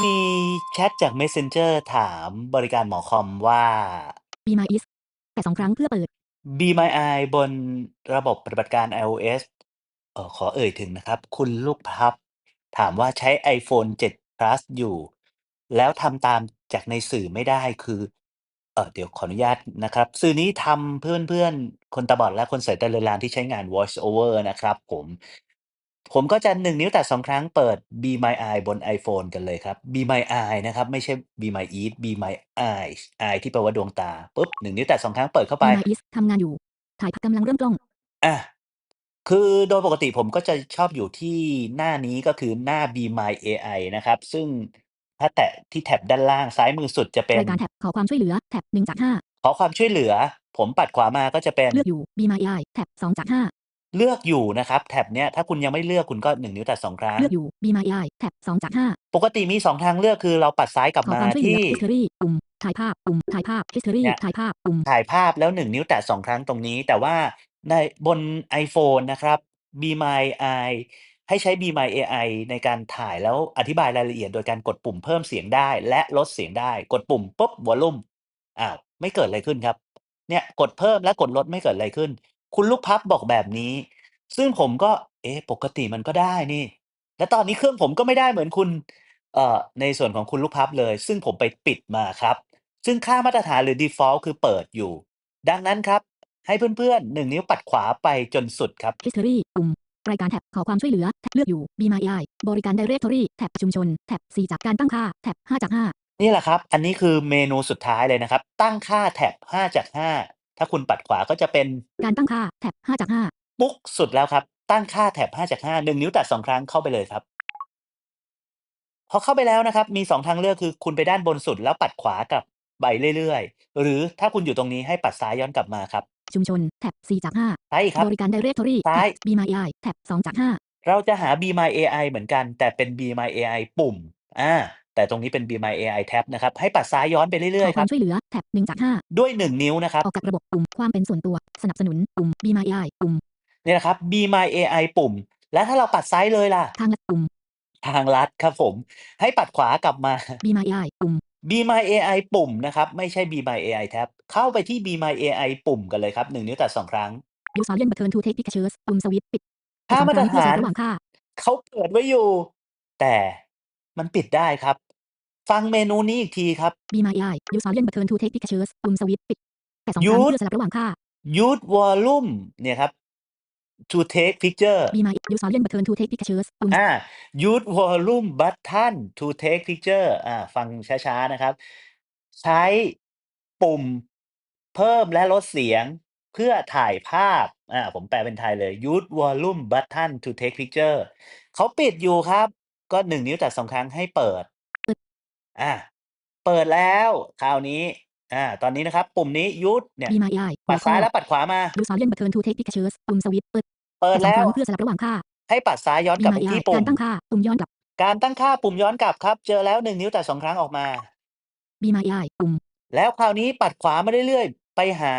มีแชตจาก Messenger ถามบริการหมอคอมว่า Be My Is แต่2ครั้งเพื่อเปิด Be My Eye บนระบบปฏิบัติการ iOS เอ่อขอเอ่ยถึงนะครับ คุณลูกพลับ ถามว่าใช้ iPhone 7 Plus อยู่ แล้วทำตามจากในสื่อไม่ได้คือเอ่อเดี๋ยวขออนุญาตนะครับ สื่อนี้ทำเพื่อนๆ คนตาบอดและคนสายตาเลือนรางที่ใช้งาน Voice over นะครับผม ผมก็จะ 1 นิ้วแตะ 2 ครั้ง เปิด Be My Eye บน iPhone กันเลยครับ Be My Eye นะครับ ไม่ใช่ Be My Eat Be My Eyes Eye ที่แปลว่าดวงตา ปุ๊บ 1 นิ้วแตะ 2 ครั้ง เปิดเข้าไป Be My Is ทำงานอยู่ ถ่ายภาพกำลังเริ่มกล้องอาคือโดยปกติผมก็จะชอบอยู่ที่หน้านี้ ก็คือหน้า Be My AI นะครับ ซึ่งถ้าแตะที่แท็บด้านล่าง ซ้ายมือสุดจะเป็รานยการแท็บ ขอความช่วยเหลือ แท็บ 1 จากขอความช่วยเหลือ ผมปัดขวามาก็จะเป็น5เลือกอยู่ Be My AI แท็บ 2 จาก เลือกอยู่นะครับ แท็บเนี้ยถ้าคุณยังไม่เลือกคุณก็1นิ้วแตะ2ครั้5งเลือกอยู่ Be My AI แท็บ2จากปกติมี2ทางเลือกคือเราปัดซ้ายกลับ5ขอมาความช่วยเหลืที่อ History ปุ่มถ่ายภาพปุ่มถ่ายภาพ History เนี่ย ถ่ายภาพปุ่มถ่ายภาพแล้ว1นิ้วแตะ2ครั้งตรงนี้ แต่ว่าในบน iPhone นะครับ Be My Eye ให้ใช้ Be My AI ในการถ่ายแล้วอธิบายรายละเอียดโดยการกดปุ่มเพิ่มเสียงได้ และลดเสียงได้ กดปุ่มปุ๊บวอลลุ่มอ้าวไม่เกิดอะไรขึ้นครับ เนี่ยกดเพิ่มและกดลดไม่เกิดอะไรขึ้น คุณลูกพลับบอกแบบนี้ ซึ่งผมก็ เอ๊ะ ปกติมันก็ได้นี่ แล้วตอนนี้เครื่องผมก็ไม่ได้เหมือนคุณ เอ่อ ในส่วนของคุณลูกพลับเลย ซึ่งผมไปปิดมาครับ ซึ่งค่ามาตรฐานหรือ Default คือเปิดอยู่ ดังนั้นครับ ให้เพื่อน ๆ 1 นิ้วปัดขวาไปจนสุดครับ History ปุ่ม รายการแท็บ ขอความช่วยเหลือ แท็บเลือกอยู่ Be My AI บริการ Directory แท็บชุมชน แท็บ 4 จากการตั้งค่า แท็บ 5 จาก 5นี่แหละครับ อันนี้คือเมนูสุดท้ายเลยนะครับ ตั้งค่าแท็บ 5 จาก 5 ถ้าคุณปัดขวาก็จะเป็นการตั้งค่าแท็บ5จาก5ปุ๊กสุดแล้วครับ ตั้งค่าแท็บ5จาก5 1 นิ้วแตะ2ครั้งเข้าไปเลยครับ พอเข้าไปแล้วนะครับ มี 2 ทางเลือกคือคุณไปด้านบนสุดแล้วปัดขวากลับไปเรื่อยๆ หรือถ้าคุณอยู่ตรงนี้ให้ปัดซ้ายย้อนกลับมาครับ ชุมชนแท็บ4จากซ้ายอีกค5รับ บริการ Directory ซ้ายแท็บ Be My AI แท็บ2จาก5เราจะหา Be My AI เหมือนกัน แต่เป็น Be My AI ปุ่มอา แต่ตรงนี้เป็น Be My AI tab นะครับ ให้ปัดซ้ายย้อนไปขเรื่ออยๆคควารัมบช่วยเหลือแท็บ1จากด้วย 1 นิ้วนะครับ5ออกจากระบบปุ่มความเป็นส่วนตัว สนับสนุนปุ่ม Be My AI ปุ่มเนี่ยนะครับ Be My AI ปุ่ม แล้วถ้าเราปัดซ้ายเลยล่ะ ทางลัดปุ่ม ทางลัดครับผม ให้ปัดขวากลับมา Be My AI ปุ่ม Be My AI ปุ่มนะครับ ไม่ใช่ Be My AI tab เข้าไปที่ Be My AI ปุ่มกันเลยครับ 1 นิ้วแตะ2ครั้ง Use Volume Button to take pictures ปุ่มสวิตช์ปิดค่าสองมาคตรรั้งเพื่อสฐาลันบระหว่างค่า เขาเปิดไว้อยู่ แต่ มันปิดได้ครับ ฟังเมนูนี้อีกทีครับ Be My AI Use Volume Button to take pictures ปุ่มสวิตช์ปิดแต่สองครั้ง Use เพื่อสลับระหว่างค่า Use Volume เนี่ยครับ to take picture Be My Use Volume Button to take pictures ปุ่มอา Use Volume Button to take picture อาฟังช้าๆนะครับ ใช้ปุ่มเพิ่มและลดเสียงเพื่อถ่ายภาพอาผมแปลเป็นไทยเลย Use Volume Button to take picture เขาปิดอยู่ครับ ก็1นิ้วแตะ2ครั้งให้เปิดเปิดอาเปิดแล้ว คราวนี้อาตอนนี้นะครับ ปุ่มนี้ Use เนี่ย Be My AI ปัดซ้ายและปัดขวามา Use Volume Button to take pictures ปุ่มสวิตช์เปิด เปิดแต่สองแล้ควรั้งเพื่อสลับระหว่างค่า ให้ปัดซ้ายย้อน Be กลับ My ไปที่ AI ปุ่กามรตั้งค่า ปุ่มย้อนกลับ การตั้งค่าปุ่มย้อนกลับครับ เจอแล้ว1นิ้วแตะ2ครั้งออกมา Be My AI ปุ่ม แล้วคราวนี้ปัดขวามาเรื่อยๆ ไปหา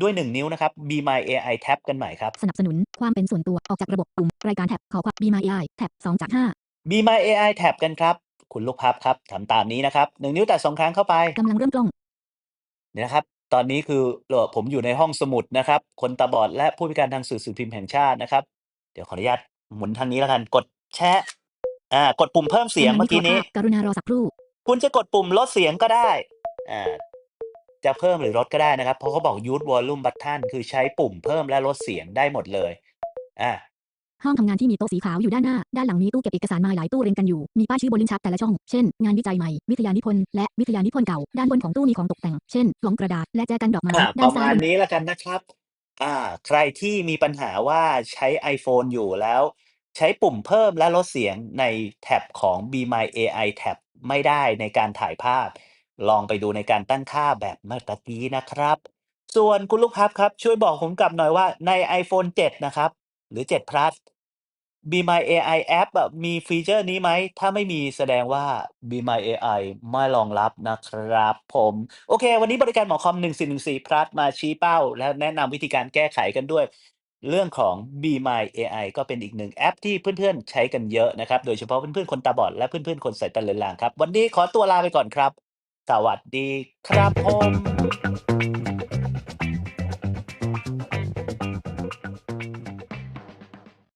ด้วย1นิ้วนะครับ Be My AI tab กันใหม่ครับ สนับสนุนความเป็นส่วนตัวออกจากระบบปุ่มรายการแท็บขอความ Be My AI แท็บ2จาก Be My AI tab กันครับ คุณลูกพลับครับทำตามนี้นะครับ1นิ้วแตะ2ครั้งเข้าไป5กำลังเริ่มกล้องเนี่ยนะครับ ตอนนี้คือเอ่อผมอยู่ในห้องสมุดนะครับ คนตาบอดและผู้พิการทางสื่อสิ่งพิมพ์แห่งชาตินะครับ เดี๋ยวขออนุญาตหมุนทางนี้แล้วกัน กดแชะอากดปุ่มเพิ่มเสียงกำลัเมื่อกี้นี้วิเคราะห์ภาพกรุณารอสักครู่ คุณจะกดปุ่มลดเสียงก็ได้อ่าจะเพิ่มหรือลดก็ได้นะครับ เพราะเขาบอก Use Volume Button คือใช้ปุ่มเพิ่มและลดเสียงได้หมดเลยอา ห้องทำงานที่มีโต๊ะสีขาวอยู่ด้านหน้า ด้านหลังมีตู้เก็บเอกสารมาหลายตู้เรียงกันอยู่ มีป้ายชื่อบนลิ้นชักแต่ละช่อง เช่น งานวิจัยใหม่ วิทยานิพนธ์ และวิทยานิพนธ์เก่า ด้านบนของตู้มีของตกแต่ง เช่นกล่องกระดาษ และแจกันดอกไม้ อ่าปด้านระซ้ามายณเป็นนี้แล้วกันนะครับ อ่า ใครที่มีปัญหาว่าใช้ iPhone อยู่แล้ว ใช้ปุ่มเพิ่มและลดเสียงในแท็บของ Be My AI tab ไม่ได้ในการถ่ายภาพ ลองไปดูในการตั้งค่าแบบเมื่อตะกี้นะครับ ส่วนคุณลูกพลับครับ ช่วยบอกผมกลับหน่อยว่าใน iPhone 7 นะครับ หรือ 7 Plus Be My AI App อะมีฟีเชอร์นี้ไหม?ถ้าไม่มีแสดงว่า Be My AI ไม่รองรับนะครับผม โอเค วันนี้บริการหมอคอม 1414 Plus มาชี้เป้า และแนะนำวิธีการแก้ไขกันด้วย เรื่องของ Be My AI ก็เป็นอีกหนึ่งแอปที่เพื่อนๆ ใช้กันเยอะนะครับ โดยเฉพาะเพื่อนๆ คนตาบอด และเพื่อนๆ คนสายตาเลือนลางครับ วันนี้ขอตัวลาไปก่อนครับ สวัสดีครับผม